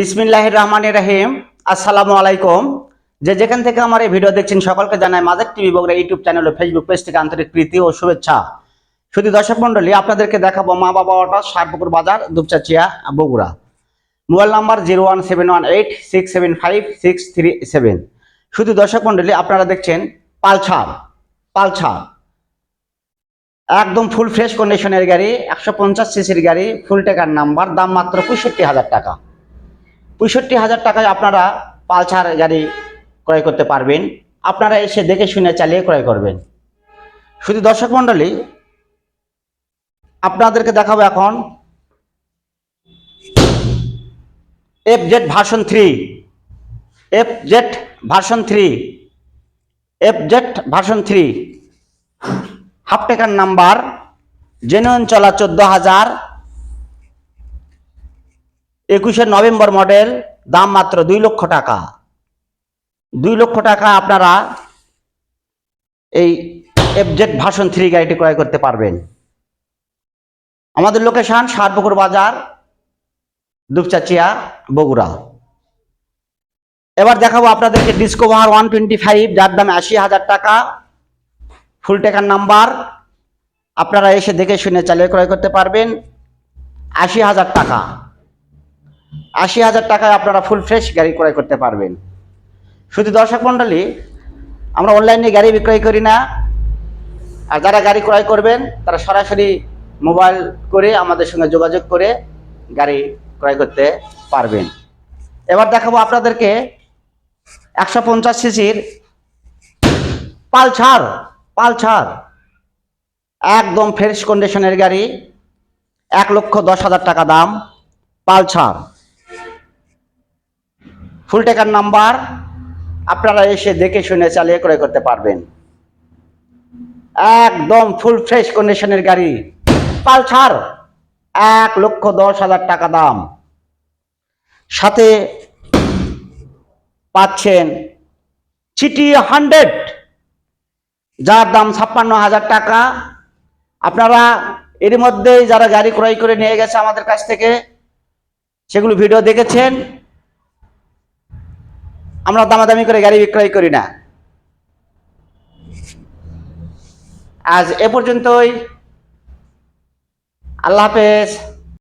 বিসমিল্লাহ রহমান রাহিম। আসসালামু আলাইকুম যে যেখান থেকে আমার এই ভিডিও দেখছেন, সকলকে জানাই mother TV Bogura YouTube channel ও ফেসবুক পেজ থেকে আন্তরিক প্রীতি ও শুভেচ্ছা। শুধু দর্শক মন্ডলী আপনাদেরকে দেখাবো মা বাবা auto Sarpukur Bazar, Dupchanchia, Bogura. Mobile number zero one seven one eight six seven five six three seven. শুধু দর্শক মন্ডলী আপনারা দেখছেন পালছার পালছার। একদম ফুল ফ্রেশ কন্ডিশনের গাড়ি, একশো পঞ্চাশ সিসির গাড়ি ফুল টাকার নাম্বার দাম মাত্র পঁয়ষট্টি হাজার টাকা। পঁয়ষট্টি হাজার টাকায় আপনারা পালসার গাড়ি ক্রয় করতে পারবেন। আপনারা এসে দেখে শুনে চালিয়ে ক্রয় করবেন। শুধু দর্শক মণ্ডলী, আপনাদেরকে দেখাবো এখন F Z version three F Z version three F Z version three half taker number genuine চলা চোদ্দ হাজার। একুশে নভেম্বর মডেল, দাম মাত্র দুই লক্ষ টাকা। দুই লক্ষ টাকা আপনারা এই এফজেড ভাষণ থ্রি গাড়িটি ক্রয় করতে পারবেন। আমাদের লোকেশান সারপুকুর বাজার, দুপচাচিয়া, বগুড়া। এবার দেখাবো আপনাদেরকে ডিসকোভার ওয়ান টোয়েন্টি ফাইভ যার দাম আশি হাজার টাকা। ফুল টেকার নাম্বার আপনারা এসে দেখে শুনে চালিয়ে ক্রয় করতে পারবেন। আশি হাজার টাকা। আশি হাজার টাকায় আপনারা ফুল ফ্রেশ গাড়ি ক্রয় করতে পারবেন। শুধু দর্শক মণ্ডলী, আমরা অনলাইনে গাড়ি বিক্রয় করি না। আর যারা গাড়ি ক্রয় করবেন, তারা সরাসরি মোবাইল করে আমাদের সঙ্গে যোগাযোগ করে গাড়ি ক্রয় করতে পারবেন। এবার দেখাবো আপনাদেরকে একশো পঞ্চাশ সিসির পালছার পালছার। একদম ফ্রেশ কন্ডিশনের গাড়ি। এক লক্ষ দশ হাজার টাকা দাম পালছার। ফুল টেকার নাম্বার আপনারা এসে দেখে শুনে চালিয়ে ক্রয় করতে পারবেন। একদম ফুল ফ্রেশ কন্ডিশনের গাড়ি। পালসার, এক লক্ষ দশ হাজার টাকা দাম। সাথে পাচ্ছেন সিটি হান্ড্রেড, যার দাম ছাপ্পান্ন হাজার টাকা। আপনারা এর মধ্যেই যারা গাড়ি ক্রয় করে নিয়ে গেছে আমাদের কাছ থেকে, সেগুলো ভিডিও দেখেছেন। আমরা দামাদামি করে গাড়ি বিক্রয় করি না। আজ এ পর্যন্তই। আল্লাহ হাফেজ।